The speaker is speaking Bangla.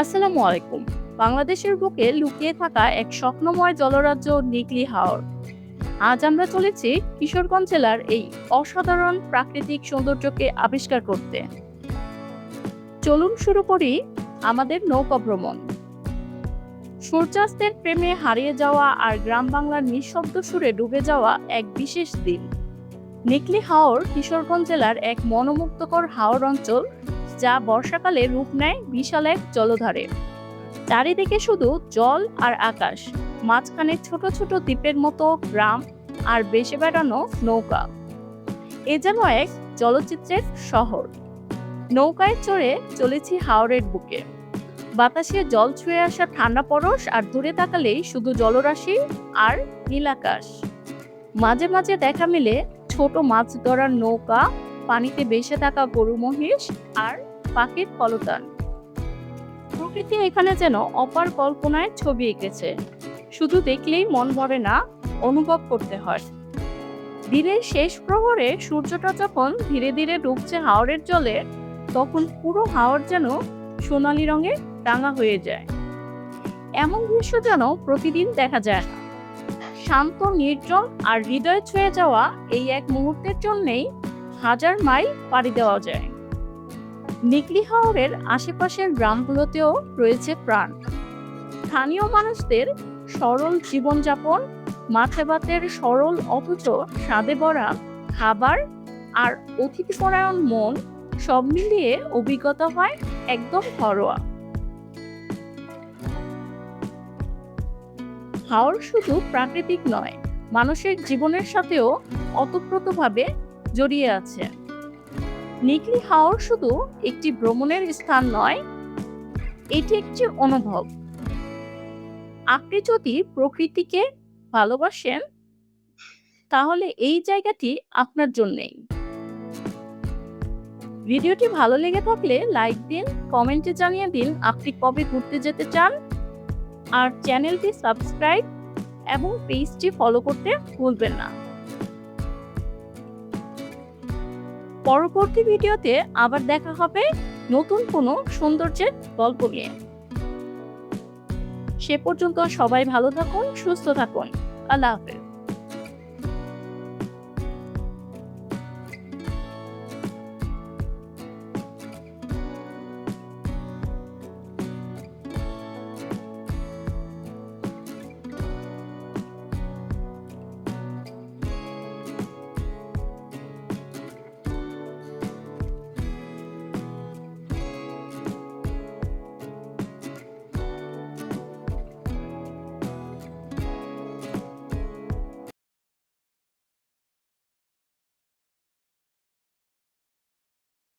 আসসালামু আলাইকুম। বাংলাদেশের বুকে লুকিয়ে থাকা এক স্বপ্নময় জলরাজ্য নিকলি হাওর। আজ আমরা চলেছি কিশোরগঞ্জ জেলার এই অসাধারণ প্রাকৃতিক সৌন্দর্যকে আবিষ্কার করতে। চলুন শুরু করি আমাদের নৌকা ভ্রমণ। সূর্যাস্তের প্রেমে হারিয়ে যাওয়া আর গ্রাম বাংলার নিঃশব্দ সুরে ডুবে যাওয়া এক বিশেষ দিন। নিকলি হাওর কিশোরগঞ্জ জেলার এক মনোমুগ্ধকর হাওর অঞ্চল যা বর্ষাকালে রূপ নেয় বিশাল এক জলধারে। চারিদিকে শুধু জল আর আকাশ, মাঝখানে ছোট ছোট দ্বীপের মতো গ্রাম আর বেশে বেড়ানো নৌকা। এ যেন এক চলচ্চিত্রের শহর। নৌকায় চড়ে চলেছি হাওরের বুকে। বাতাসে জল ছুঁয়ে আসা ঠান্ডা পরশ আর দূরে তাকালেই শুধু জলরাশি আর নীল আকাশ। মাঝে মাঝে দেখা মিলে ছোট মাছ ধরার নৌকা পানিতে ভেসে থাকা গরু মহিষ আর পাখির কলতান প্রকৃতি এখানে যেন অপার কল্পনায় ছবি এঁকেছে। শুধু দেখলেই মন ভরে না, অনুভব করতে হয়। দিনের শেষ প্রহরে সূর্যটা যখন ধীরে ধীরে ডুবছে হাওরের জলে, তখন পুরো হাওর যেন সোনালী রঙে রাঙা হয়ে যায়। এমন দৃশ্য যেন প্রতিদিন দেখা যায় না। শান্ত, নির্জন আর হৃদয় ছুঁয়ে যাওয়া এই এক মুহূর্তের জন্যেই হাজার মাইল পাড়ি দেওয়া যায়। নিকলি হাওরের আশেপাশের গ্রামগুলোতেও রয়েছে প্রাণ। স্থানীয় মানুষদের সরল জীবনযাপন মাছে ভাতের সরল অথচ স্বাদে ভরা খাবার আর অতিথিপরায়ণ মন সব মিলিয়ে অভিজ্ঞতা হয় একদম ঘরোয়া। হাওর শুধু প্রাকৃতিক নয়, মানুষের জীবনের সাথেও অতপ্রতভাবে জড়িয়ে আছে। নিকলি হাওর শুধু একটি ভ্রমণের স্থান নয়, এটি একটি অনুভব। আপনি যদি প্রকৃতিকে ভালোবাসেন, তাহলে এই জায়গাটি আপনার জন্যেই। ভিডিওটি ভালো লেগে থাকলে লাইক দিন, কমেন্টে জানিয়ে দিন আপনি কবে ঘুরতে যেতে চান। আর চ্যানেলটি সাবস্ক্রাইব এবং পেজটি ফলো করতে ভুলবেন না। পরবর্তী ভিডিওতে আবার দেখা হবে নতুন কোনো সৌন্দর্যের গল্প নিয়ে। সে পর্যন্ত সবাই ভালো থাকুন, সুস্থ থাকুন। আল্লাহ হাফেজ।